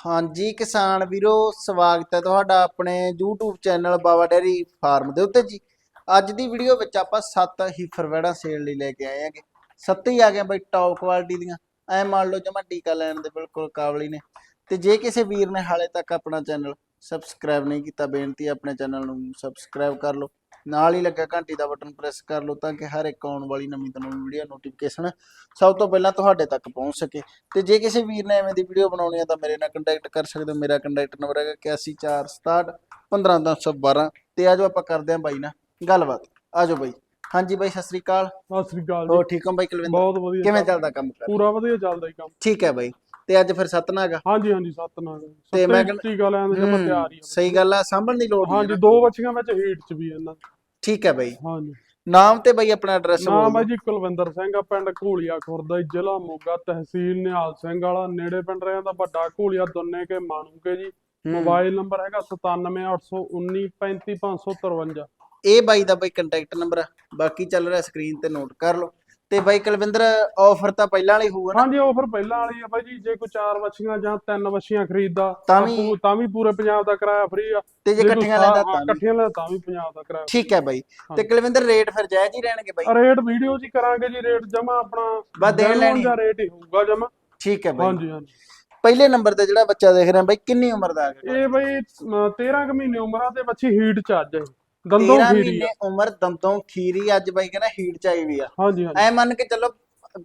ਹਾਂਜੀ ਕਿਸਾਨ ਵੀਰੋ, ਸਵਾਗਤ ਹੈ ਤੁਹਾਡਾ ਆਪਣੇ YouTube channel Baba dairy farm ਦੇ ਉੱਤੇ ਜੀ। ਅੱਜ ਦੀ ਵੀਡੀਓ ਵਿੱਚ ਆਪਾਂ ਸੱਤ ਹੀਫਰ ਵੈੜਾਂ ਸੇਲ ਲਈ ਲੈ ਕੇ ਆਏ ਆਂਗੇ ਸੱਤ ਹੀ ਆ ਗਏ ਬਈ ਟੌਪ ਕੁਆਲਿਟੀ ਦੀਆਂ। ਐ ਮੰਨ ਲਓ ਜਮਾ ਟੀਕਾ ਲੈਣ ਦੇ ਬਿਲਕੁਲ ਕਾਬਲੀ ਨੇ। ਤੇ ਜੇ ਕਿਸੇ ਵੀਰ ਨੇ ਹਾਲੇ ਤੱਕ ਆਪਣਾ ਚੈਨਲ ਸਬਸਕ੍ਰਾਈਬ ਨਹੀਂ ਕੀਤਾ, ਬੇਨਤੀ ਆਪਣੇ ਚੈਨਲ ਨੂੰ ਸਬਸਕ੍ਰਾਈਬ ਕਰ ਲਓ। ਨਾਲ ਹੀ ਲੱਗਾ ਘੰਟੀ ਦਾ ਬਟਨ ਪ੍ਰੈਸ ਕਰ ਲਓ ਤਾਂ ਕਿ ਹਰ ਇੱਕ ਆਉਣ ਵਾਲੀ ਨਵੀਂ ਤੋਂ ਨਵੀਂ ਵੀਡੀਓ ਨੋਟੀਫਿਕੇਸ਼ਨ ਸਭ ਤੋਂ ਪਹਿਲਾਂ ਤੁਹਾਡੇ ਤੱਕ ਪਹੁੰਚ ਸਕੇ। ਤੇ ਜੇ ਕਿਸੇ ਵੀਰ ਨੇ ਐਵੇਂ ਦੀ ਵੀਡੀਓ ਬਣਾਉਣੀ ਹੈ ਤਾਂ ਮੇਰੇ ਨਾਲ ਕੰਟੈਕਟ ਕਰ ਸਕਦੇ ਹੋ। ਮੇਰਾ ਕੰਟੈਕਟ ਨੰਬਰ ਹੈਗਾ 8146 15312 ਤੇ ਆਜੋ ਆਪਾਂ ਕਰਦੇ ਹਾਂ ਬਾਈ ਨਾਲ ਗੱਲਬਾਤ। ਆਜੋ ਬਾਈ। ਹਾਂਜੀ ਬਾਈ ਸਤਿ ਸ੍ਰੀ ਅਕਾਲ। ਸਤਿ ਸ੍ਰੀ ਅਕਾਲ ਹੋਰ ਜੀ ਠੀਕ ਹੋ ਬਾਈ ਕੁਲਵਿੰਦਰ? ਬਹੁਤ ਵਧੀਆ। ਕਿਵੇਂ ਚੱਲ- ਚੱਲਦਾ ਕੰਮ ਕਰ ਪੂਰਾ ਵਧੀਆ ਚੱਲਦਾ ਹੀ ਕੰਮ। ਠੀਕ ਹੈ ਬਾਈ। ਤੇ ਅੱਜ ਫਿਰ ਸਤਨਾਗ ਹਾਂਜੀ ਹਾਂਜੀ ਸਤਨਾਮ ਤੇ ਮੈਂ ਦੇ ਜਮਾ ਤਿਆਰ ਹੀ ਆ। ਸਹੀ ਗੱਲ ਆ ਸਾਂਭਣ ਦੀ ਲੋੜ ਨਹੀਂ ਹਾਂਜੀ। ਦੋ ਬੱਚੀਆਂ ਵਿੱਚ ਹੀਟ ਚ ਵੀ ਇਹਨਾਂ। ਠੀਕ ਹੈ ਬਾਈ। ਹਾਂਜੀ। ਨਾਮ ਤੇ ਬਾਈ ਆਪਣਾ ਐਡਰੈਸ ਨਾਮ ਹੈ ਜੀ ਕੁਲਵਿੰਦਰ ਸਿੰਘ ਆ ਪਿੰਡ ਘੋਲੀਆ ਖੁਰਦਾ ਜ਼ਿਲ੍ਹਾ ਮੋਗਾ ਤਹਿਸੀਲ ਨਿਹਾਲ ਸਿੰਘ ਵਾਲਾ ਨੇੜੇ ਪਿੰਡ ਰਿਆਂ ਦਾ ਵੱਡਾ ਘੋਲੀਆ ਦੁੰਨੇ ਕੇ ਮਾਨੂਕੇ ਜੀ। ਮੋਬਾਈਲ ਨੰਬਰ ਹੈਗਾ 97819 35553 ਇਹ ਬਾਈ ਦਾ ਬਾਈ ਕੰਟੈਕਟ ਨੰਬਰ ਆ। ਬਾਕੀ ਚੱਲ ਰਿਹਾ ਸਕਰੀਨ ਤੇ ਨੋਟ ਕਰ ਲਓ। ਤੇ ਬਾਈ ਕੁਲਵਿੰਦਰ ਆਫਰ ਤਾਂ ਪਹਿਲਾਂ ਵਾਲੀ ਹੋਊਗਾ ਨਾ? ਹਾਂਜੀ ਆਫਰ ਪਹਿਲਾਂ ਵਾਲੀ ਆ ਬਾਈ ਜੀ ਜੇ ਕੋਈ ਚਾਰ ਬੱਚੀਆਂ ਜਾਂ ਤਿੰਨ ਬੱਚੀਆਂ ਖਰੀਦਦਾ ਤਾਂ ਵੀ- ਤਾਂ ਵੀ ਪੂਰੇ ਪੰਜਾਬ ਦਾ ਕਿਰਾਇਆ ਫ੍ਰੀ ਆ। ਤੇ ਜੇ ਇਕੱਠੀਆਂ ਲੈਂਦਾ ਹਾਂ, ਤਾਂ। ਇਕੱਠੀਆਂ ਲੈਂਦਾ ਤਾਂ ਵੀ ਪੰਜਾਬ ਦਾ ਕਿਰਾਇਆ ਠੀਕ ਹੈ ਬਾਈ। ਤੇ ਕੁਲਵਿੰਦਰ ਰੇਟ ਫਿਰ ਜਾਇਜ਼ ਹੀ ਰਹਿਣਗੇ ਬਾਈ? ਰੇਟ ਵੀਡੀਓ ਜੀ ਕਰਾਂਗੇ ਜੀ ਰੇਟ ਜਮਾ ਆਪਣਾ ਬਸ ਦੇਣ ਲੈਣੀ। ਦਾ ਰੇਟ ਹੀ ਹੋਊਗਾ ਜਮਾ। ਠੀਕ ਹੈ ਬਾਈ। ਹਾਂਜੀ ਹਾਂਜੀ। ਪਹਿਲੇ ਨੰਬਰ ਤੇ ਜਿਹੜਾ ਬੱਚਾ ਦੇਖ ਰਹੇ ਆ ਬਾਈ ਕਿੰਨੀ ਉਮਰ ਦਾ ਹੈ ਇਹ ਬਈ ਅਮ, 13 ਕੁ ਮਹੀਨੇ ਉਮਰ ਆ ਤੇ ਬੱਚੀ ਹੀਟ ਚ ਅੱਜ ਇਹ। ਦੰਦੋਂ 13 ਖੀਰੀ ਮਹੀਨੇ ਆ ਉਮਰ ਦੰਦੋਂ ਖੀਰੀ ਅੱਜ ਬਾਈ ਕਹਿੰਦਾ ਹੀਟ ਚਾਈ ਵੀ ਆ। ਹਾਂਜੀ ਹਾਂਜੀ। ਐ ਮੰਨ ਕੇ ਚੱਲੋ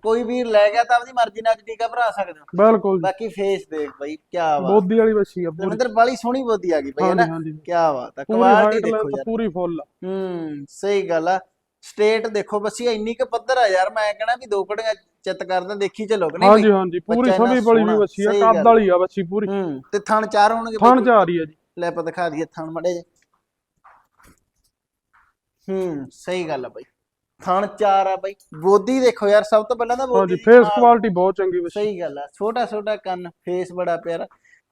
ਕੋਈ ਵੀਰ ਲੈ ਗਿਆ ਤਾਂ ਆਪਣੀ ਮਰਜ਼ੀ ਨਾਲ ਟੀਕਾ ਭਰਾ ਸਕਦੇ। ਹੋ ਬਿਲਕੁਲ ਜੀ। ਬਾਕੀ ਫੇਸ ਦੇਖ ਬਾਈ ਕੀ ਬਾਤ। ਬੋਦੀ ਵਾਲੀ ਬੱਚੀ ਆ ਪੂਰੀ ਦਵਿੰਦਰ ਬਾਲੀ ਸੋਹਣੀ ਬੋਦੀ ਆ ਗਈ ਬਾਈ ਹਾਂਜੀ ਹੈਨਾ ਹਾਂਜੀ। ਕੀ ਬਾਤ ਆ ਪੂਰੀ ਕੁਆਲਿਟੀ ਹਾਈਟ ਦੇਖੋ ਲੈਂਥ ਯਾਰ। ਪੂਰੀ ਫੁੱਲ ਹੂੰ ਸਹੀ ਗੱਲ ਆ। ਸਟੇਟ ਦੇਖੋ ਬੱਸੀ ਇੰਨੀ ਕੁ ਪੱਧਰ ਆ ਯਾਰ ਮੈਂ ਕਹਣਾ ਵੀ ਦੋ ਕੜੀਆਂ ਚਿੱਤ ਕਰਦਾ ਦੇਖੀ ਚੱਲੋ ਕਿ ਨਹੀਂ ਹਾਂਜੀ ਬਈ? ਹਾਂਜੀ ਪੂਰੀ ਬੱਚਾ ਇੰਨਾ ਬੜੀ ਵੀ ਸੋਹਣਾ, ਬੱਚੀ ਆ ਸਹੀ ਕੱਦ ਗੱਲ। ਵਾਲੀ ਆ ਬੱਚੀ ਪੂਰੀ। ਹੂੰ ਤੇ ਥਣ ਚਾਰ ਹੋਣਗੇ ਥਣ ਬਾਈ? ਚ ਆ ਰਹੀ ਆ ਜੀ। ਲੈ ਆਪਾਂ ਦਿਖਾ ਦਈਏ ਥਣ ਮੜੇ ਜੇ ਹੂੰ ਸਹੀ ਗੱਲ ਆ ਬਾਈ। ਥਣ ਚਾਰ ਆ ਬਾਈ। ਬੋਦੀ ਦੇਖੋ ਯਾਰ ਸਭ ਤੋਂ ਪਹਿਲਾਂ ਤਾਂ ਹਾਂਜੀ ਬੋਦੀ ਫੇਸ ਕੁਆਲਿਟੀ ਬਹੁਤ ਚੰਗੀ ਬੱਚੀ ਸਹੀ ਗੱਲ ਆ ਛੋਟਾ ਛੋਟਾ ਕੰਨ ਫੇਸ ਬੜਾ ਪਿਆਰਾ।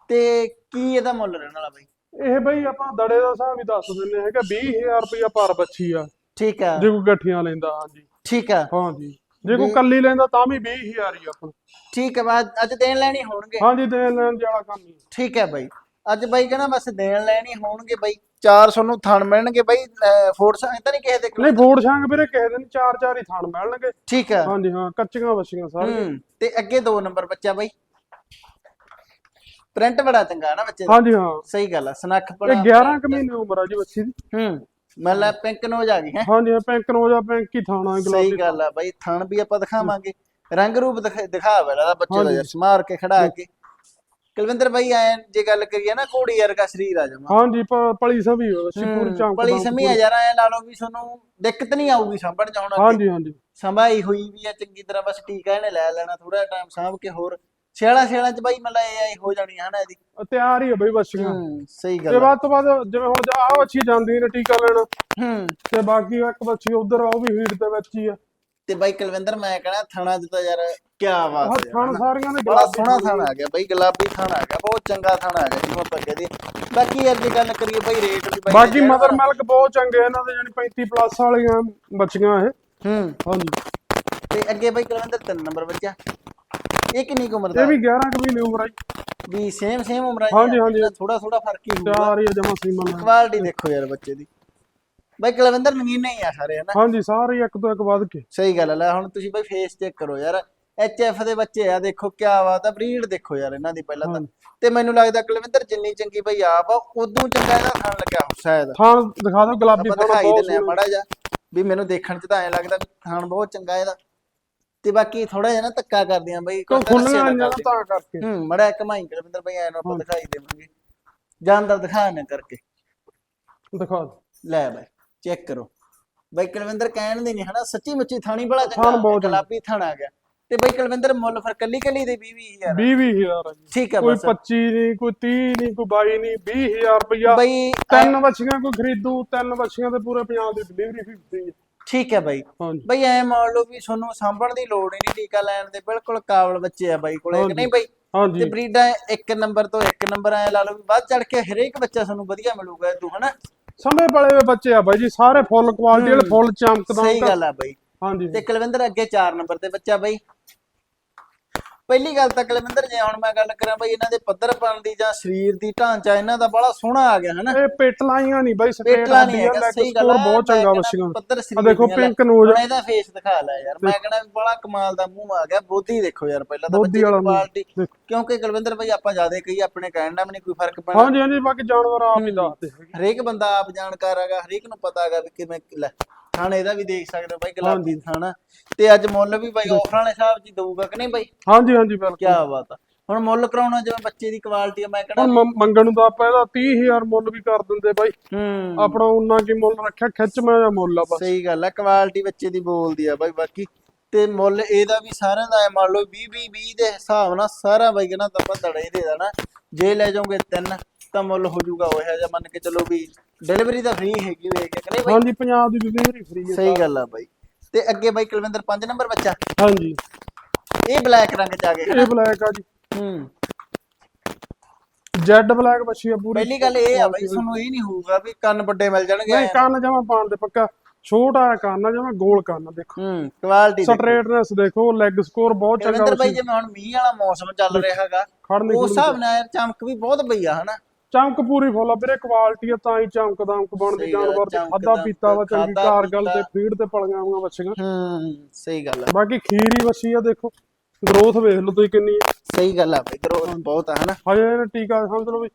ਤੇ ਕੀ ਇਹਦਾ ਮੁੱਲ ਰਹਿਣ ਵਾਲਾ ਬਾਈ? ਇਹ ਬਈ ਆਪਾਂ ਦੜੇ ਦਾ ਹਿਸਾਬ ਹੀ ਦੱਸ ਦਿੰਨੇ ਹੈਗਾ 20000 ਰੁਪਇਆ ਪਰ ਬੱਚੀ ਆ। ਠੀਕ ਆ। ਜੇ ਕੋਈ ਗੱਠੀਆਂ ਲੈਂਦਾ ਹਾਂਜੀ। ਠੀਕ ਆ। ਹਾਂਜੀ। ਜੇ ਕੋਈ ਕੱਲੀ ਲੈਂਦਾ ਤਾਂ ਵੀ 20000 ਹੀ ਆਪਣਾ। ਠੀਕ ਹੈ ਬਾਅਦ ਅੱਜ ਦੇਣ ਲੈਣੀ ਹੋਣਗੇ। ਹਾਂਜੀ ਦੇਣ ਲੈਣ ਵਾਲਾ ਕੰਮ ਹੀ ਠੀਕ ਹੈ ਬਾਈ। ਅੱਜ ਬਾਈ ਕਹਿੰਦਾ ਬਸ ਦੇਣ ਲੈਣੀ ਹੋਣਗੇ ਬਾਈ। 400 ਨੂੰ ਥਣ ਮਿਲਣਗੇ ਬਾਈ ਫੋਰਸ ਤਾਂ ਨਹੀਂ ਕਿਸੇ ਦੇ ਕੋਲ? ਨਹੀਂ ਫੋੜ ਛਾਂਗ ਵੀਰੇ ਕਿਸੇ ਦਿਨ ਚਾਰ ਚਾਰ ਹੀ ਥਾਣ ਮਿਲਣਗੇ। ਠੀਕ ਹੈ ਹਾਂਜੀ ਹਾਂ ਕੱਚੀਆਂ ਬੱਚੀਆਂ ਸਾਰੀਆਂ। ਹੂੰ ਤੇ ਅੱਗੇ ਦੋ ਨੰਬਰ ਬੱਚਾ ਬਾਈ। ਪ੍ਰਿੰਟ ਬੜਾ ਚੰਗਾ ਨਾ ਬੱਚੇ ਦਾ। ਹਾਂਜੀ ਹਾਂ। ਸਹੀ ਗੱਲ ਆ ਸਨੱਖ ਇਹ ਬੜਾ 11 ਕੁ ਮਹੀਨੇ ਉਮਰ ਆ ਜੀ ਬੱਚੀ ਦੀ। ਹੂੰ ਮਤਲਬ ਪਿੰਕ ਨੋਜ ਆ ਗਈ ਹੈ। ਹਾਂਜੀ ਹਾਂ ਪਿੰਕ ਨੋਜਾ ਪਿੰਕ ਹੀ ਥਾਣਾ ਸਹੀ ਗੁਲਾਬੀ ਗੱਲ ਆ ਬਾਈ ਥਣ ਵੀ ਆਪਾਂ ਦਿਖਾਵਾਂਗੇ। ਰੰਗ ਰੂਪ ਦਿਖਾ- ਦਿਖਾ ਵੇਲਾ ਦਾ ਬੱਚੇ ਦਾ ਸਮਾਰ ਕੇ ਖੜਾ ਕੇ। ਕੁਲਵਿੰਦਰ ਬਾਈ ਐ ਜੇ ਗੱਲ ਕਰੀਏ ਨਾ ਘੋੜੀ ਵਰਗਾ ਸਰੀਰ ਆ ਜਮਾ। ਹਾਂਜੀ ਪ- ਪਲੀ ਸਭੀ ਹੋ ਬੱਚੀ ਪੂਰੀ ਚਮਕ ਪਲੀ ਸਮੀ ਆ ਯਾਰ ਐ ਲਾ ਲਓ ਵੀ ਤੁਹਾਨੂੰ ਦਿੱਕਤ ਨਹੀਂ ਆਊਗੀ ਸਾਂਭਣ ਚ ਹੁਣ ਅੱਗੇ। ਹਾਂਜੀ ਹਾਂਜੀ। ਸੰਭਾਈ ਹੋਈ ਵੀ ਆ ਚੰਗੀ ਤਰ੍ਹਾਂ ਬਸ ਟੀਕਾ ਇਹਨੇ ਲੈ ਲੈਣਾ ਥੋੜਾ ਟਾਈਮ ਸਾਂਭ ਕੇ ਹੋਰ। ਸਿਆਲਾ ਸਿਆਲਾ ਚ ਬਾਈ ਮਤਲਬ ਇਹ ਆਈ ਹੋ ਜਾਣੀ ਹਨਾ ਇਹਦੀ। ਤਿਆਰ ਹੀ ਆ ਬਈ ਬੱਚੀਆਂ। ਹੂੰ ਸਹੀ ਤੇ ਗੱਲ ਆ। ਬਾਅਦ ਤੋਂ ਬਾਅਦ ਜਿਵੇਂ ਹੁਣ ਆ ਬੱਚੀ ਜਾਂਦੀ ਨੇ ਟੀਕਾ ਲੈਣ। ਹੂੰ। ਤੇ ਬਾਕੀ ਇੱਕ ਬੱਚੀ ਉਧਰ ਉਹ ਵੀ ਹੀਟ ਦੇ ਵਿੱਚ ਹੀ ਆ। ਤੇ ਬਾਈ ਕੁਲਵਿੰਦਰ ਮੈਂ ਕਹਣਾ ਥਣਾ ਚ ਤਾਂ ਯਾਰ ਕੀ ਬਾਤ ਹੈ। ਥਣ ਸਾਰੀਆਂ ਦੇ ਬੜਾ ਸੋਹਣਾ ਥਾਣਾ ਆ ਗਿਆ ਬਾਈ ਗੁਲਾਬੀ ਥਾਣਾ ਆ ਗਿਆ ਬਹੁਤ ਚੰਗਾ ਥਾਣਾ ਆ ਗਿਆ ਜਿਵੇਂ ਆਪਾਂ ਕਹਦੇ ਬਾਕੀ ਯਾਰ ਜੇ ਗੱਲ ਕਰੀਏ ਬਾਈ ਰੇਟ ਵੀ ਬਾਈ ਬਾਕੀ ਮਦਰ ਮਿਲਕ ਬਹੁਤ ਚੰਗੇ ਇਹਨਾਂ ਦੇ ਜਾਨੀ 35 ਪਲੱਸ ਵਾਲੀਆਂ ਬੱਚੀਆਂ ਇਹ। ਹੂੰ। ਹਾਂਜੀ। ਤੇ ਅੱਗੇ ਬਾਈ ਕੁਲਵਿੰਦਰ ਤਿੰਨ ਨੰਬਰ ਬੱਚਾ। ਇਹ ਕਿੰਨੀ ਕੁ ਉਮਰ ਦਾ? ਇਹ ਵੀ 11 ਕੁ ਮਹੀਨੇ ਉਮਰ ਆ ਜੀ। ਵੀ ਸੇਮ ਸੇਮ ਉਮਰ ਆ ਹਾਂਜੀ, ਹਾਂਜੀ। ਥੋੜਾ ਥੋੜਾ ਫ਼ਰਕ ਹੀ ਹੋਊਗਾ। ਤਿਆਰ ਹੀ ਜਮਾ ਸੀਮਾ ਨਾਲ ਕੁਆਲਿਟੀ ਦੇਖੋ ਯਾਰ ਬੱਚੇ ਦੀ। ਬਾਈ ਕੁਲਵਿੰਦਰ ਨਗੀਨੇ ਹੀ ਆ ਸਾਰੇ ਹਨਾ? ਹਾਂਜੀ ਸਾਰੇ ਇੱਕ ਤੋਂ ਇੱਕ ਵੱਧ ਕੇ। ਸਹੀ ਗੱਲ ਹੈ ਲੈ ਹੁਣ ਤੁਸੀਂ ਬਾਈ ਫੇਸ ਚੈੱਕ ਕਰੋ ਯਾਰ। ਐਚ ਐਫ ਦੇ ਬੱਚੇ ਆ ਦੇਖੋ ਕੀ ਬਾਤ ਆ ਬਰੀਡ ਦੇਖੋ ਯਾਰ ਇਹਨਾਂ ਦੀ ਪਹਿਲਾਂ ਤਾਂ। ਤੇ ਮੈਨੂੰ ਲੱਗਦਾ ਕੁਲਵਿੰਦਰ ਜਿੰਨੀ ਚੰਗੀ ਬਈ ਆਪ ਆ ਉਦੋਂ ਚੰਗਾ ਇਹਦਾ ਖਾਣ ਲੱਗਿਆ ਹੋ ਸ਼ਾਇਦ। ਥਾਣ ਦਿਖਾ ਦਿਓ ਗੁਲਾਬੀ ਆਪਾਂ ਥਾਣਾ ਦਿਖਾਈ ਬਹੁਤ ਦਿੰਨੇ ਆ ਸੋਹਣਾ। ਮਾੜਾ ਜਿਹਾ ਵੀ ਮੈਨੂੰ ਦੇਖਣ ਚ ਤਾਂ ਐ ਲੱਗਦਾ ਵੀ ਬਹੁਤ ਚੰਗਾ ਇਹਦਾ। ਤੇ ਬਾਕੀ ਥੋੜਾ ਜਿਹਾ ਨਾ ਧੱਕਾ ਕਰਦੀਆਂ ਬਈ ਕਿਉਂ ਕੋਈ ਖੁੱਲੀਆਂ ਰੱਸੇ ਨਾ ਆਈਆਂ ਕਰਦੇ। ਤਾਂ ਕਰਕੇ? ਹੂੰ ਮੜਾ ਕਮਾਈ ਕੁਲਵਿੰਦਰ ਬਈ ਐ ਨੂੰ ਆਪਾਂ ਦਿਖਾਈ ਦੇਵਾਂਗੇ। ਜਾਨਦਾਰ ਦਿਖਾ ਨਾ ਕਰਕੇ। ਦਿਖਾ ਦਿਓ। ਲੈ ਬਾਈ। ਚੈੱਕ ਕਰੋ। ਬਾਈ ਕੁਲਵਿੰਦਰ ਕਹਿਣ ਦੇ ਨਹੀਂ ਹਨਾ ਸੱਚੀ ਮੁੱਚੀ ਥਾਣੀ ਬੜਾ ਥਣ ਚੰਗਾ ਬਹੁਤ ਚੰਗਾ। ਗੁਲਾਬੀ ਥਣ ਆ ਗਿਆ ਤੇ ਬਾਈ ਕੁਲਵਿੰਦਰ ਮੁੱਲ ਫਿਰ ਕੱਲੀ ਕੱਲੀ ਦੇ 20000 20 20000 ਆ ਜੀ। ਠੀਕ ਹੈ ਕੋਈ ਬਸ। 25 ਨਹੀਂ ਕੋਈ 30 ਨਹੀਂ ਕੋਈ 22 ਨਹੀਂ 20000 ਰੁਪਇਆ ਬਈ ਤਿੰਨ ਬੱਚੀਆਂ ਕੋਈ ਖਰੀਦੂ ਤਿੰਨ ਬੱਚੀਆਂ ਤੇ ਪੂਰੇ ਪੰਜਾਬ ਦੀ ਡਿਲੀਵਰੀ ਫੀ ਦਿੱਤੀ ਹੈ ਠੀਕ ਹੈ ਬਾਈ। ਹਾਂਜੀ। ਬਈ ਐ ਮੰਨ ਲਓ ਵੀ ਤੁਹਾਨੂੰ ਸਾਂਭਣ ਦੀ ਲੋੜ ਹੀ ਨਹੀਂ ਟੀਕਾ ਲੈਣ ਦੇ ਬਿਲਕੁਲ ਕਾਬਲ ਬੱਚੇ ਆ ਬਾਈ ਕੋਲੇ ਕਿ ਨਹੀਂ ਬਾਈ? ਤੇ ਹਾਂਜੀ ਬਰੀਡਾਂ ਇੱਕ ਨੰਬਰ ਤੋਂ ਇੱਕ ਨੰਬਰ ਐ ਲਾ ਲਓ ਵੀ ਵੱਧ ਚੜ ਕੇ ਹਰੇਕ ਬੱਚਾ ਤੁਹਾਨੂੰ ਵਧੀਆ ਮਿਲੂਗਾ ਤੂੰ ਹਨਾ? ਸਮੇਂ ਪਲੇ ਹੋਏ ਬੱਚੇ ਆ ਬਾਈ ਜੀ ਸਾਰੇ ਫੁੱਲ ਕੁਆਲਿਟੀ ਵਾਲੇ ਫੁੱਲ ਚਮਕਦਾਰ ਸਹੀ ਗੱਲ ਆ ਬਾਈ। ਹਾਂਜੀ ਤੇ ਕੁਲਵਿੰਦਰ ਅੱਗੇ 4 ਨੰਬਰ ਤੇ ਬੱਚਾ ਬਾਈ। ਪਹਿਲੀ ਗੱਲ ਤਾਂ ਕਲਵਿੰਦਰ ਜੇ ਹੁਣ ਮੈਂ ਗੱਲ ਕਰਾਂ ਬਈ ਇਹਨਾਂ ਦੇ ਪੱਧਰਪਣ ਦੀ ਜਾਂ ਸਰੀਰ ਦੀ ਢਾਂਚਾ ਇਹਨਾਂ ਦਾ ਬੜਾ ਸੋਹਣਾ ਆ ਗਿਆ ਹਨਾ ਇਹ ਪੇਟਲਾਈਆਂ ਨਹੀਂ ਬਾਈ ਸਟੇਟ ਪੇਟਲਾ ਨਹੀਂ ਆ ਹੈਗਾ ਸਹੀ ਗੱਲ ਆ, ਬਹੁਤ ਚੰਗਾ ਵਸ਼ੀਆਂ ਪੱਧਰ ਆ ਸਰੀਰ ਦੇਖੋ ਦੀਆਂ ਲੈ। ਪਿੰਕ ਨੋਜ਼ ਹੁਣ ਇਹਦਾ ਫੇਸ ਦਿਖਾ ਲੈ ਯਾਰ ਮੈਂ ਕਹਿੰਦਾ ਬੜਾ ਕਮਾਲ ਦਾ ਮੂੰਹ ਆ ਗਿਆ ਬੋਧੀ ਦੇਖੋ ਯਾਰ ਪਹਿਲਾਂ ਤਾਂ ਬੱਚੇ ਦੀ ਕੁਆਲਿਟੀ ਦੇਖੋ। ਕਿਉਂਕਿ ਕੁਲਵਿੰਦਰ ਭਾਈ ਆਪਾਂ ਜ਼ਿਆਦਾ ਕਹੀ ਆਪਣੇ ਕਹਿਣ ਦਾ ਵੀ ਨਹੀਂ ਕੋਈ ਫ਼ਰਕ ਪੈਣਾ ਹਾਂਜੀ ਹਾਂਜੀ ਬਾਕੀ ਜਾਨਵਰ ਆਪ ਹੀ ਦੱਸਦੇ। ਹਰੇਕ ਬੰਦਾ ਆਪ ਜਾਣਕਾਰ ਹੈਗਾ ਹਰੇਕ ਨੂੰ ਪਤਾ ਹੈਗਾ ਵੀ ਕਿਵੇਂ ਲੈ ਥਾਣੇ ਇਹਦਾ ਵੀ ਦੇਖ ਸਕਦੇ ਹੋ ਬਾਈ ਗੁਲਾਬੀ ਥਾਣਾ। ਤੇ ਅੱਜ ਮੁੱਲ ਵੀ ਬਾਈ ਆਫਰ ਵਾਲੇ ਹਿਸਾਬ ਜੀ ਦਊਗਾ ਕਿ ਨਹੀਂ ਬਾਈ? ਹਾਂਜੀ ਹਾਂਜੀ ਬਿਲਕੁਲ। ਕੀ ਬਾਤ ਆ। ਹੁਣ ਮੁੱਲ ਕਰਾਉਣਾ ਜਿਵੇਂ ਬੱਚੇ ਦੀ ਕੁਆਲਿਟੀ ਆ ਮੈਂ ਮ- ਮੰਗਣ ਨੂੰ ਤਾਂ ਆਪਾਂ ਇਹਦਾ 30000 ਮੁੱਲ ਵੀ ਕਰ ਦਿੰਦੇ ਬਾਈ। ਹੂੰ। ਆਪਣਾ ਉਹਨਾਂ ਕੀ ਮੁੱਲ ਰੱਖਿਆ ਖਿੱਚ ਮੈਂ ਦਾ ਮੁੱਲ ਆ ਬਸ। ਸਹੀ ਗੱਲ ਆ ਕੁਆਲਿਟੀ ਬੱਚੇ ਦੀ ਬੋਲਦੀ ਆ ਬਾਈ ਬਾਕੀ ਤੇ ਮੁੱਲ ਇਹਦਾ ਵੀ ਸਾਰਿਆਂ ਦਾ ਮੰਨ ਲਓ 20 20 20 ਦੇ ਹਿਸਾਬ ਨਾਲ ਸਾਰਾ ਬਾਈ ਕਹਿੰਦਾ ਤਾਂ ਆਪਾਂ ਦੜਾ ਹੀ ਦੇ ਦੇਣਾ। ਜੇ ਲੈ ਜਾਓਗੇ ਤਿੰਨ ਤਾਂ ਮੁੱਲ ਹੋ ਜਾਊਗਾ ਉਹ ਜਿਹਾ ਮੰਨ ਕੇ ਚੱਲੋ ਵੀ ਡਿਲੀਵਰੀ ਤਾਂ ਫ੍ਰੀ ਹੈਗੀ ਵੇਖ ਕੇ ਕਹਿੰਦੇ ਬਾਈ? ਹਾਂਜੀ ਪੰਜਾਬ ਦੀ ਡਿਲੀਵਰੀ ਫ੍ਰੀ ਹੈ ਸਹੀ ਗੱਲ ਆ ਬਾਈ। ਤੇ ਅੱਗੇ ਬਾਈ ਕੁਲਵਿੰਦਰ 5 ਨੰਬਰ ਬੱਚਾ? ਹਾਂਜੀ। ਇਹ ਬਲੈਕ ਰੰਗ ਚ ਆ ਗਏ ਇਹ ਬਲੈਕ ਆ ਜੀ। ਹੂੰ। ਜੈਡ ਬਲੈਕ ਬੱਚੀ ਆ ਪੂਰੀ। ਪਹਿਲੀ ਗੱਲ ਇਹ ਆ ਬਾਈ ਤੁਹਾਨੂੰ ਇਹ ਨਹੀਂ ਹੋਊਗਾ ਵੀ ਕੰਨ ਵੱਡੇ ਮਿਲ ਜਾਣਗੇ ਨਹੀਂ ਕੰਨ ਜਮਾ ਪਾਣ ਦੇ ਪੱਕਾ। ਛੋਟਾ ਕੰਨ ਜਮਾ ਗੋਲ ਕੰਨ ਦੇਖੋ। ਹੂੰ ਕੁਆਲਿਟੀ ਸਟ੍ਰੇਟਨੈਸ ਦੇਖੋ ਲੈਗ ਸਕੋਰ ਬਹੁਤ ਚੰਗਾ ਕੁਲਵਿੰਦਰ ਬਾਈ ਜਿਵੇਂ ਹੁਣ ਮੀਂਹ ਵਾਲਾ ਮੌਸਮ ਚੱਲ ਰਿਹਾ ਹੈਗਾ ਉਸ ਹਿਸਾਬ ਨਾਲ ਚਮਕ ਵੀ ਬਹੁਤ ਪਈ ਆ ਹਨਾ ਚਮਕ ਪੂਰੀ ਫੁੱਲ ਆ ਵੀਰੇ ਕੁਆਲਿਟੀ ਆ ਤਾਂ ਹੀ ਚਮਕ ਦਮਕ ਬਣਦੀ ਸਹੀ ਜਾਨਵਰ ਚਮਕ ਖਾਦਾ ਪੀਤਾ ਵਾ ਚੰਗੀ ਕਾਰਗਲ ਤੇ। ਫੀਡ ਤੇ ਪਲੀਆਂ ਆਉਂਗਾ ਬੱਚੀਆਂ ਹੂੰ ਸਹੀ ਗੱਲ ਆ ਬਾਕੀ ਖੀਰੀ ਬੱਚੀ ਆ ਦੇਖੋ ਗਰੋਥ ਵੇਖ ਲਓ ਤੁਸੀਂ ਕਿੰਨੀ ਸਹੀ ਗੱਲ ਆ ਬਈ ਗਰੋਥ ਬਹੁਤ ਆ ਹਨਾ ਹਜੇ ਇਹਨੇ ਟੀਕਾ ਸਮਝ ਲਓ ਵੀ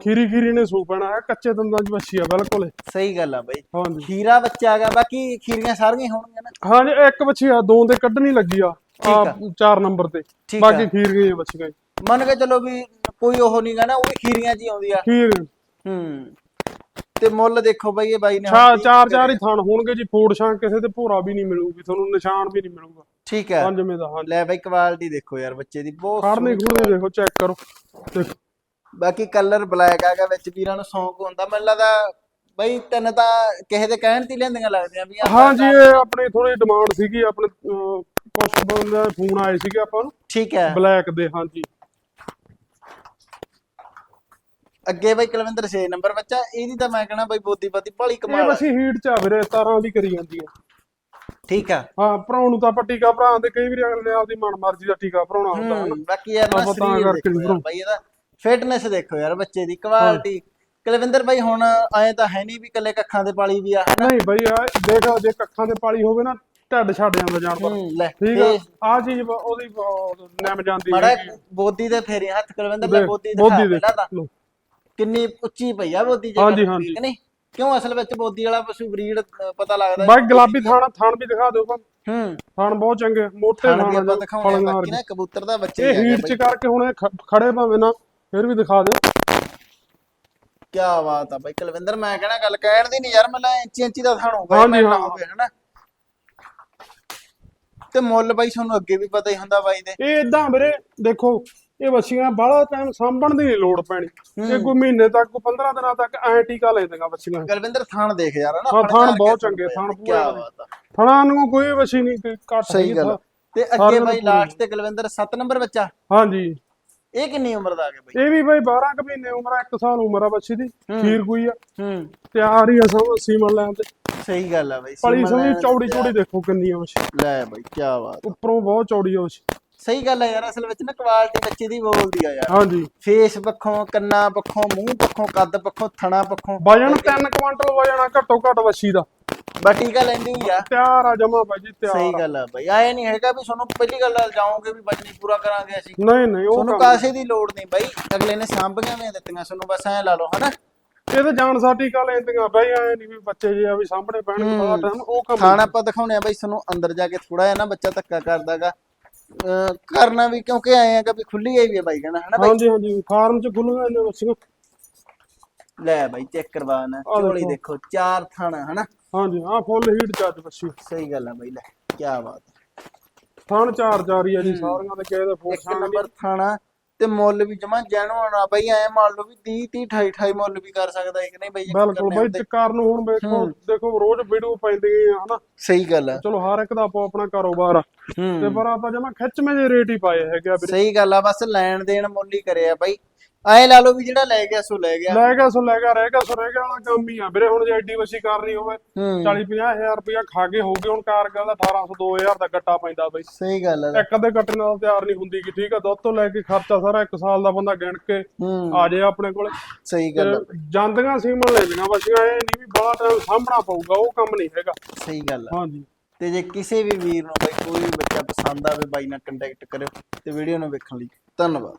ਖੀਰੀ ਖੀਰੀ ਨੇ ਸੂ ਪੈਣਾ ਹੈ ਕੱਚੇ ਦੰਦਾਂ ਦੀ ਬੱਚੀ ਆ ਬਿਲਕੁਲ ਇਹ। ਸੀ ਗੱਲ ਆ ਬਈ ਹਾਂਜੀ ਖੀਰਾ ਬੱਚਾ ਹੈਗਾ ਬਾਕੀ ਖੀਰੀਆਂ ਸਾਰੀਆਂ ਹੋਣਗੀਆਂ ਨਾ ਹਾਂਜੀ ਇੱਕ ਬੱਚੀ ਆ ਦੋ ਦੇ ਕੱਢਣੀ ਲੱਗੀ ਆ ਆ ਆ। ਚਾਰ ਨੰਬਰ ਤੇ ਬਾਕੀ ਆ। ਖੀਰ ਗਈਆਂ ਬੱਚੀਆਂ। ਮੰਨ ਕੇ ਚਲੋ ਵੀ ਕੋਈ ਉਹ ਨਹੀਂ ਗਾ ਨਾ ਉਹ ਵੀ ਖੀਰੀਆਂ 'ਚ ਹੀ ਆਉਂਦੀ ਆ ਖੀਰ। ਹੂੰ। ਤੇ ਮੁੱਲ ਦੇਖੋ ਬਈ ਇਹ ਬਾਈ ਨੇ ਚਾਰ ਚਾਰ ਚਾਰ ਹੀ ਥਣ ਹੋਣਗੇ ਜੀ ਫੋੜ ਛਾਂ ਕਿਸੇ ਤੇ ਭੋਰਾ ਵੀ ਨਹੀਂ ਮਿਲੂਗੀ ਤੁਹਾਨੂੰ ਨਿਸ਼ਾਨ ਵੀ ਨਹੀਂ ਮਿਲੂਗਾ। ਠੀਕ ਹੈ। ਪੰਜਵੇਂ ਦਾ ਹਾਂਜੀ। ਲੈ ਬਈ ਕੁਆਲਿਟੀ ਦੇਖੋ ਯਾਰ ਬੱਚੇ ਦੀ ਬਹੁਤ ਖੜਨੇ ਸੋਹਣੀ ਖੁੜਨੇ ਦੇਖੋ ਚੈੱਕ ਕਰੋ। ਦੇਖੋ। ਬਾਕੀ ਕਲਰ ਬਲੈਕ ਹੈਗਾ ਵਿੱਚ ਵੀਰਾਂ ਨੂੰ ਸ਼ੌਂਕ ਹੁੰਦਾ ਮੈਨੂੰ ਲੱਗਦਾ ਬਈ ਤਿੰਨ ਤਾਂ ਕਿਸੇ ਦੇ ਕਹਿਣ ਤੇ ਹੀ ਲੈਂਦੀਆਂ ਲੱਗਦੀਆਂ ਵੀ ਆਪਾਂ ਹਾਂਜੀ ਇਹ ਆਪਣੀ ਥੋੜੀ ਡਿਮਾਂਡ ਸੀਗੀ ਆਪਣੇ ਅਹ, ਕੁਛ ਬੰਦੇ ਫੋਨ ਆਏ ਸੀਗੇ ਆਪਾਂ ਨੂੰ। ਠੀਕ ਹੈ। ਬਲੈਕ ਦੇ ਹਾਂਜੀ। ਅੱਗੇ ਬਈ ਕੁਲਵਿੰਦਰ 6 ਨੰਬਰ ਬੱਚਾ ਇਹਦੀ ਤਾਂ ਮੈਂ ਕਹਣਾ ਬਈ ਬੋਦੀ ਬਾਦੀ ਇਹ ਕਮਾਲ ਆ। ਵਸੀ ਹੀਟ ਚ ਆ ਵੀਰੇ 17 ਦੀ ਕਰੀ ਜਾਂਦੀ ਆ। ਠੀਕ ਆ। ਹਾਂ ਭਰਾਉਣ ਨੂੰ ਤਾਂ ਆਪਾਂ ਟੀਕਾ ਭਰਾ ਦੇ ਕਈ ਵਾਰੀ ਅਗਲੇ ਨੇ ਆਪਦੀ ਮਨ ਮਰਜ਼ੀ ਦਾ ਟੀਕਾ ਭਰਾਉਣਾ ਹੁੰਦਾ ਹੈ ਨਾ ਹੂੰ, ਬਾਕੀ ਯਾਰ ਨਾ ਆਪਾਂ ਤਾਂ ਸਰੀਰ ਕਰਕੇ ਦੇਖੋ ਨਹੀਂ ਯਾਰ ਬਾਈ ਇਹਦਾ। ਫਿਟਨੈਸ ਦੇਖੋ ਯਾਰ ਬੱਚੇ ਦੀ ਕੁਆਲਿਟੀ ਕੁਲਵਿੰਦਰ ਬਾਈ ਹੁਣ ਐ ਤਾਂ ਹੈ ਨਹੀਂ ਵੀ ਕੱਲੇ ਕੱਖਾਂ ਦੇ ਪਾਲੀ ਵੀ ਆ ਨਹੀਂ ਬਈ ਆ ਦੇਖ ਜੇ ਕੱਖਾਂ ਤੇ ਪਾਲੀ ਹੋਵੇ ਨਾ ਢੱਡ ਛੱਡ ਜਾਂਦਾ ਜਾਨਵਰ। ਹੂੰ, ਲੈ ਠੀਕ ਆ? ਆ ਚੀਜ਼ ਬ- ਉਹਦੀ ਬ- ਨਿਮ ਜਾਂਦੀ ਮੜਾ ਹੈਗੀ। ਬੋਦੀ ਦੇ ਫੇਰੇ ਹੱਥ ਕੁਲਵਿੰਦਰ ਲੈ ਦੇਖ, ਬੋਦੀ ਦਿਖਾ ਬੋਦੀ ਦੇਖ ਪਹਿਲਾਂ ਤਾਂ। ਲਓ। ਕਿੰਨੀ ਉੱਚੀ ਪਈ ਆ ਬੋਦੀ ਹਾਂਜੀ। ਠੀਕ ਨਹੀਂ? ਕਿਉਂ ਅਸਲ ਵਿੱਚ ਬੋਦੀ ਵਾਲਾ ਪਸ਼ੂ ਬਰੀਡ ਪਤਾ ਲੱਗਦਾ ਬਾਕੀ ਗੁਲਾਬੀ ਥਾਣਾ ਥਣ ਵੀ ਦਿਖਾ ਦਿਓ ਆਪਾਂ ਹੂੰ। ਥਣ ਬਹੁਤ ਚੰਗੇ ਮੋਟੇ ਥਣ ਵੀ ਆਪਾਂ ਆ, ਬਾਕੀ ਨਾ ਕਬੂਤਰ ਦਾ ਬੱਚੇ ਇਹ ਹੀਟ ਚ ਕਰਕੇ ਹੁਣ ਇਹ ਖ- ਖੜੇ ਭਾਵੇਂ ਨਾ ਫਿਰ ਵੀ ਦਿਖਾ ਦਿਓ। ਕੀ ਬਾਤ ਆ ਬਾਈ ਕੁਲਵਿੰਦਰ ਮੈਂ ਕਹਿਣਾ ਗੱਲ ਕਹਿਣ ਦੀ ਨਹੀਂ ਯਾਰ ਮੈਂ ਇੰਚੀ ਇੰਚੀ ਦਾ ਥਣ ਹਾਂਜੀ, ਹਾਂ। ਹੋਵੇ ਹਨਾ। ਤੇ ਮੁੱਲ ਬਾਈ ਤੁਹਾਨੂੰ ਅੱਗੇ ਵੀ ਪਤਾ ਹੀ ਹੁੰਦਾ ਬਾਈ ਦੇ। ਇਹ ਇਦਾਂ ਵੀਰੇ ਦੇਖੋ ਇਹ ਬੱਚੀਆਂ ਬਾਹਲਾ ਟਾਈਮ ਸਾਂਭਣ ਦੀ ਨਹੀਂ ਲੋੜ ਪੈਣੀ। ਇਹ ਕੋਈ ਮਹੀਨੇ ਤੱਕ ਕੋਈ 15 ਦਿਨਾਂ ਤੱਕ ਐ ਟੀਕਾ ਲੈ ਦੇਗਾ ਬੱਚੀਆਂ ਕੁਲਵਿੰਦਰ ਥਣ ਦੇਖ ਯਾਰ ਹਨਾ ਹਾਂ, ਥਣ ਬਹੁਤ ਚੰਗੇ, ਥਣ ਪੂਰੇ ਥਣਾ ਨੂੰ ਕੋਈ ਬੱਚੀ ਨਹੀਂ ਕੋਈ ਘੱਟ ਸਹੀ ਗੱਲ ਤੇ ਅੱਗੇ ਬਾਈ ਲਾਸਟ ਤੇ ਕੁਲਵਿੰਦਰ 7 ਨੰਬਰ ਬੱਚਾ? ਹਾਂਜੀ। ਇਹ ਕਿੰਨੀ ਉਮਰ ਦਾ ਆ ਗਿਆ ਬਾਈ? ਇਹ ਵੀ ਬਈ 12 ਕੁ ਮਹੀਨੇ ਉਮਰ ਆ 1 ਸਾਲ ਉਮਰ ਆ ਬੱਚੀ ਦੀ। ਖੀਰ ਕੋਈ ਆ। ਹੂੰ। ਤਿਆਰ ਹੀ ਆ ਸਭ ਸੀਮਨ ਲੈਣ ਤੇ। ਸਹੀ ਗੱਲ ਆ ਬਾਈ ਪਲੀ ਸਮਝੀ ਚੌੜੀ ਚੌੜੀ ਦੇਖੋ ਕਿੰਨੀ ਆ ਬੱਚੀ ਲੈ ਬਾਈ ਕੀ ਬਾਤ ਉੱਪਰੋਂ ਬਹੁਤ ਚੌੜੀ ਆ ਬੱਚੀ ਸਹੀ ਗੱਲ ਆ ਯਾਰ ਅਸਲ ਵਿੱਚ ਨਾ ਕੁਆਲਿਟੀ ਬੱਚੇ ਦੀ ਬੋਲਦੀ ਆ ਯਾਰ। ਹਾਂਜੀ। ਫੇਸ ਪੱਖੋਂ ਕੰਨਾਂ ਪੱਖੋਂ ਮੂੰਹ ਪੱਖੋਂ ਕੱਦ ਪੱਖੋਂ ਥਣਾ ਪੱਖੋਂ। ਵਜਨ 3 ਕੁਇੰਟਲ ਵਜਨ ਆ ਘੱਟੋ ਘੱਟ ਬੱਚੀ ਦਾ। ਬਾ ਟੀਕਾ ਲੈਂਦੀ ਹੋਈ ਆ। ਤਿਆਰ ਆ ਜਮਾ ਬਾਈ ਜੀ ਸਹੀ ਤਿਆਰ ਆ। ਗੱਲ ਆ ਬਾਈ ਆਏ ਨਹੀਂ ਹੈਗਾ ਵੀ ਤੁਹਾਨੂੰ ਪਹਿਲੀ ਗੱਲ ਆ ਜਾਓਗੇ ਵੀ ਬਜਨੀ ਪੂਰਾ ਕਰਾਂਗੇ ਅਸੀਂ। ਨਹੀਂ ਨਹੀਂ ਉਹ ਤੁਹਾਨੂੰ ਕਾਸੇ ਦੀ ਲੋੜ ਨਹੀਂ ਬਾਈ ਅਗਲੇ ਨੇ ਸਾਂਭੀਆਂ ਵੀ ਦਿੱਤੀਆਂ ਤੁਹਾਨੂੰ ਬਸ ਐ ਲਾ ਲਓ ਹਨਾ? ਇਹ ਤਾਂ ਜਾਣ ਸਾਡੀ ਕਾ ਲੈਂਦੀਆਂ ਬਈ ਐ ਨਹੀਂ ਵੀ ਬੱਚੇ ਜੇ ਆ ਵੀ ਸਾਹਮਣੇ ਪੈਣਗੇ ਬੜਾ ਟਾਈਮ ਉਹ ਕੰਮ ਥਾਣ ਆਪਾਂ ਦਿਖਾਉਣੇ ਆ ਬਾਈ ਤੁਹਾਨੂੰ ਅੰਦਰ ਜਾ ਕੇ ਥੋੜਾ ਜਿਹਾ ਨਾ ਬੱਚਾ ਧੱਕਾ ਕਰਦਾਗਾ। ਕਰਨਾ ਵੀ ਕਿਉਂਕਿ ਆਏ ਆਗਾ ਵੀ ਖੁੱਲੀ ਆਈ ਵੀ ਆ ਬਾਈ ਕਹਿੰਦਾ ਹਨਾ ਬਾਈ? ਹਾਂਜੀ ਹਾਂਜੀ ਫਾਰਮ ਚ ਖੁੱਲੀਆਂ ਨੇ ਬੱਚੀਆਂ ਲੈ ਬਾਈ ਚੈੱਕ ਕਰਵਾਣਾ ਆਹ ਝੋਲੀ ਦੇਖੋ। ਦੇਖੋ ਚਾਰ ਥਾਣਾ ਹਨਾ? ਹਾਂਜੀ ਆ ਫੁੱਲ ਹੀਟ ਚਾਰਜ ਬੱਚੀ ਸਹੀ ਗੱਲ ਆ ਬਾਈ ਲੈ ਕੀ ਬਾਤ ਆ। ਥਣ ਚਾਰ ਚਾਰ ਹੀ ਆ ਜੀ ਸਾਰੀਆਂ ਦੇ ਕਿਸੇ ਦੇ ਫੋਰ ਇੱਕ ਨੰਬਰ ਥਾਣਾ ਤੇ ਮੁੱਲ ਵੀ ਜਮਾ ਜੈਨੂਅਨ ਆ ਬਈ ਐ ਮੰਨ ਲਓ ਵੀ 30 30 28 28 ਮੁੱਲ ਵੀ ਕਰ ਸਕਦਾ ਹੈ ਕਿ ਨਹੀਂ ਬਈ ਇੱਕ ਬਿਲਕੁਲ ਬਈ। ਚੱਕਾਰ ਨੂੰ ਹੁਣ ਵੇਖੋ ਦੇਖੋ ਰੋਜ਼ ਵੀਡੀਓ ਪੈਂਦੀ ਆ ਹਨਾ? ਸਹੀ ਗੱਲ ਆ। ਚਲੋ ਹਰ ਇੱਕ ਦਾ ਆਪੋ ਆਪਣਾ ਕਾਰੋਬਾਰ ਆ। ਤੇ ਹੂੰ ਪਰ ਆਪਾਂ ਜਮਾ ਖਿੱਚਵੇਂ ਜੇ ਰੇਟ ਹੀ ਪਾਏ ਹੈਗੇ ਆ ਸਹੀ ਗੱਲ ਆ ਬਸ ਲੈਣ ਦੇਣ ਮੁੱਲ ਹੀ ਕਰਿਆ ਬਾਈ। ਐ ਲਾ ਲਓ ਵੀ ਜਿਹੜਾ ਲੈ ਗਿਆ ਸੋ ਲੈ ਗਿਆ। ਲੈ ਗਿਆ ਸੋ ਲੈ ਗਿਆ ਰਹਿ ਗਿਆ ਸੋ ਰਹਿ ਗਿਆ ਵਾਲਾ ਕੰਮ ਹੀ ਆ। ਵੀਰੇ ਹੁਣ ਜੇ ਐਡੀ ਵਸੀ ਕਰਨੀ ਹੋਵੇ ਹੂੰ। 40 ਹਜ਼ਾਰ ਰੁਪਇਆ ਖਾ ਕੇ ਹੋਊਗੇ ਹੁਣ ਕਾਰਗਲ ਦਾ 1800 2000 ਦਾ ਗੱਟਾ ਪੈਂਦਾ ਬਈ। ਸਹੀ ਗੱਲ ਹੈ ਇੱਕ ਅੱਧੇ ਗੱਟੇ ਨਾਲ ਤਿਆਰ ਨਹੀਂ ਹੁੰਦੀ ਗੀ ਠੀਕ ਆ ਦੁੱਧ ਤੋਂ ਲੈ ਕੇ ਖਰਚਾ ਸਾਰਾ ਇੱਕ ਸਾਲ ਦਾ ਬੰਦਾ ਗਿਣ ਕੇ ਹੂੰ। ਆ ਜਾਏ ਆਪਣੇ ਕੋਲ। ਸਹੀ ਗੱਲ ਹੈ ਜਾਂਦੀਆਂ ਸੀਮਨ ਲੈਂਦੀਆਂ ਵਸੀਆਂ ਇਹ ਨਹੀਂ ਵੀ ਬੜਾ ਟਾਈਮ ਸਾਹਮਣਾ ਪਊਗਾ ਉਹ ਕੰਮ ਨਹੀਂ ਹੈਗਾ। ਸਹੀ ਗੱਲ ਹੈ ਹਾਂਜੀ। ਤੇ ਜੇ ਕਿਸੇ ਵੀ ਵੀਰ ਨੂੰ ਬਾਈ ਕੋਈ ਵੀ ਬੱਚਾ ਪਸੰਦ ਆਵੇ ਬਾਈ ਨਾਲ ਕੰਟੈਕਟ ਕਰਿਓ ਤੇ ਵੀਡੀਓ ਨੂੰ ਵੇਖਣ ਲਈ। ਧੰਨਵਾਦ।